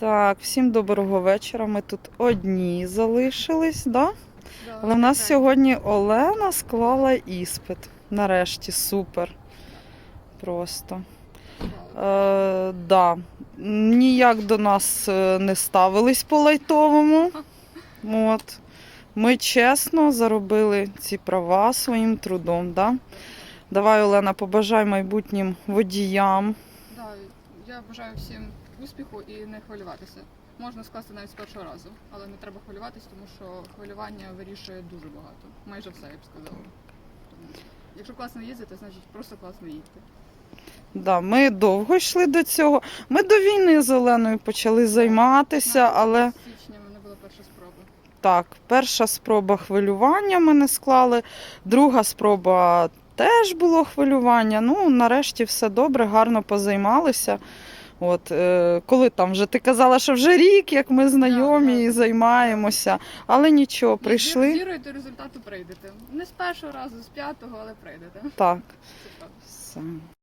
Так, всім доброго вечора. Ми тут одні залишились, да? Да, Але в нас так. сьогодні Олена склала іспит. Нарешті супер. Просто. Е, да. Ніяк до нас е, не ставились по лайтовому. От. Ми чесно заробили ці права своїм трудом. Да? Давай, Олена, побажай майбутнім водіям. Я бажаю всім успіху і не хвилюватися. Можна скласти навіть з першого разу, але не треба хвилюватися, тому що хвилювання вирішує дуже багато. Майже все, я б сказала. Тому, якщо класно їздити, значить просто класно їдьте. Да, ми довго йшли до цього. Ми до війни з Оленою почали займатися, але З січня в мене була перша спроба. так, перша спроба хвилювання ми не склали, друга спроба теж було хвилювання. Ну, нарешті все добре, гарно позаймалися. От, е, коли там вже ти казала, що вже рік, як ми знайомі і займаємося, але нічого, прийшли. з вірою до результату прийдете. Не з першого разу, з п'ятого, але прийдете. Так, все.